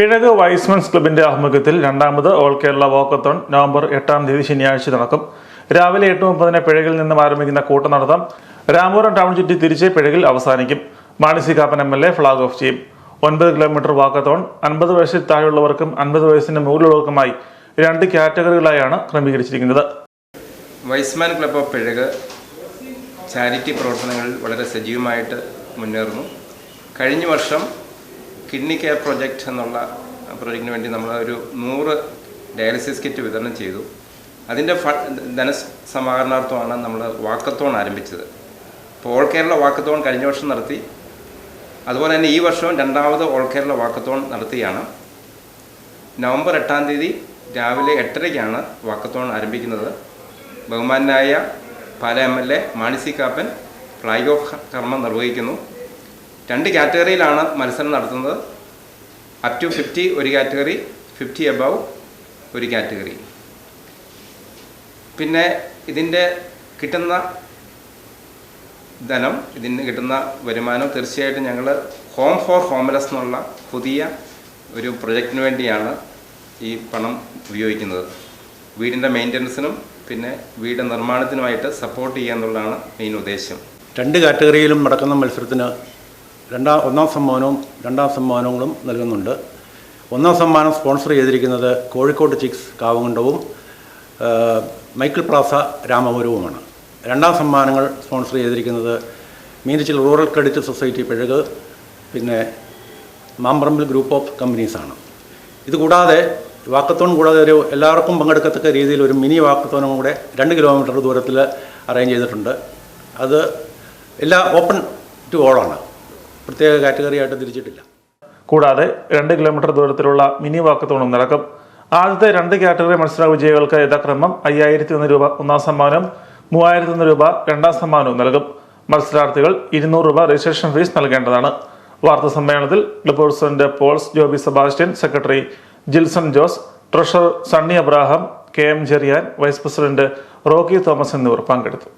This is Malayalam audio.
പിഴക് വൈസ്മൻസ് ക്ലബിന്റെ ആഭിമുഖ്യത്തിൽ രണ്ടാമത് ഓൾ കേരള വാക്കത്തോൺ നവംബർ എട്ടാം തീയതി ശനിയാഴ്ച നടക്കും. രാവിലെ എട്ട് മുപ്പതിന് പിഴകിൽ നിന്നും ആരംഭിക്കുന്ന കൂട്ടം നടത്താം. രാമപുരം ടൗൺ ചുറ്റി തിരിച്ച് പിഴകിൽ അവസാനിക്കും. Mani Kappan M L A flag off ചെയ്യും. ഒൻപത് കിലോമീറ്റർ വാക്കത്തോൺ അൻപത് വയസ്സിൽ താഴെയുള്ളവർക്കും അൻപത് വയസ്സിന് മുകളിലുള്ളവർക്കുമായി രണ്ട് കാറ്റഗറികളായാണ് ക്രമീകരിച്ചിരിക്കുന്നത്. Y's Men club of Pizhaku charity പ്രവർത്തനങ്ങളിൽ വളരെ സജീവമായിട്ട് മുന്നേറുന്നു. കഴിഞ്ഞ വർഷം കിഡ്നി കെയർ പ്രൊജക്റ്റ് എന്നുള്ള പ്രൊജക്റ്റിന് വേണ്ടി നമ്മൾ ഒരു നൂറ് ഡയാലിസിസ് കിറ്റ് വിതരണം ചെയ്തു. അതിന്റെ ഫ ധനസമാഹരണാർത്ഥമാണ് നമ്മൾ വാക്കത്തോൺ ആരംഭിച്ചത്. ഇപ്പോൾ ഓൾ കേരള വാക്കത്തോൺ കഴിഞ്ഞ വർഷം നടത്തി. അതുപോലെ തന്നെ ഈ വർഷവും രണ്ടാമത് ഓൾ കേരള വാക്കത്തോൺ നടത്തിയാണ്. നവംബർ എട്ടാം തീയതി രാവിലെ എട്ടരയ്ക്കാണ് വാക്കത്തോൺ ആരംഭിക്കുന്നത്. ബഹുമാനായ Pala M L A Mani C Kappan flag off കർമ്മം നിർവഹിക്കുന്നു. രണ്ട് കാറ്റഗറിയിലാണ് മത്സരം നടത്തുന്നത്. അപ് ടു ഫിഫ്റ്റി ഒരു കാറ്റഗറി ഫിഫ്റ്റി എബവ് ഒരു കാറ്റഗറി. പിന്നെ ഇതിന്റെ കിട്ടുന്ന ധനം ഇതിന് കിട്ടുന്ന വരുമാനം തീർച്ചയായിട്ടും ഞങ്ങൾ ഹോം ഫോർ ഹോംലെസ് എന്നുള്ള പുതിയ ഒരു പ്രൊജക്റ്റിന് വേണ്ടിയാണ് ഈ പണം ഉപയോഗിക്കുന്നത്. വീടിന്റെ മെയിന്റനൻസിനും പിന്നെ വീട് നിർമ്മാണത്തിനുമായിട്ട് സപ്പോർട്ട് ചെയ്യുക എന്നുള്ളതാണ് മെയിൻ ഉദ്ദേശം. രണ്ട് കാറ്റഗറിയിലും നടക്കുന്ന മത്സരത്തിന് രണ്ടാം ഒന്നാം സമ്മാനവും രണ്ടാം സമ്മാനങ്ങളും നൽകുന്നുണ്ട്. ഒന്നാം സമ്മാനം സ്പോൺസർ ചെയ്തിരിക്കുന്നത് കോഴിക്കോട് ചിക്സ് കാവുകുണ്ടവും മൈക്കിൾ പ്ലാസ രാമപുരവുമാണ്. രണ്ടാം സമ്മാനങ്ങൾ സ്പോൺസർ ചെയ്തിരിക്കുന്നത് Meenachil rural credit society Pizhaku പിന്നെ മാമ്പറമ്പിൽ ഗ്രൂപ്പ് ഓഫ് കമ്പനീസാണ്. ഇതുകൂടാതെ വാക്കത്തോൺ കൂടാതെ ഒരു എല്ലാവർക്കും പങ്കെടുക്കത്തക്ക രീതിയിൽ ഒരു മിനി വാക്കത്തോണും കൂടെ രണ്ട് കിലോമീറ്റർ ദൂരത്തിൽ അറേഞ്ച് ചെയ്തിട്ടുണ്ട്. അത് എല്ലാ ഓപ്പൺ ടു ഓളാണ് പ്രത്യേക കാറ്റഗറി ആയിട്ട് തിരിച്ചിട്ടില്ല. കൂടാതെ രണ്ട് കിലോമീറ്റർ ദൂരത്തിലുള്ള മിനി വാക്കത്തോണും നടക്കും. ആദ്യത്തെ രണ്ട് കാറ്റഗറി മത്സര വിജയികൾക്ക് യഥാക്രമം അയ്യായിരത്തി ഒന്ന് രൂപ ഒന്നാം സമ്മാനം മൂവായിരത്തി ഒന്ന് രൂപ രണ്ടാം സമ്മാനവും നൽകും. മത്സരാർത്ഥികൾ ഇരുന്നൂറ് രൂപ രജിസ്ട്രേഷൻ ഫീസ് നൽകേണ്ടതാണ്. വാർത്താ സമ്മേളനത്തിൽ president Pauls Joby Sebastian secretary Jilson Jose treasurer Sunny Abraham K M Jerian vice president Rocky Thomas എന്നിവർ പങ്കെടുത്തു.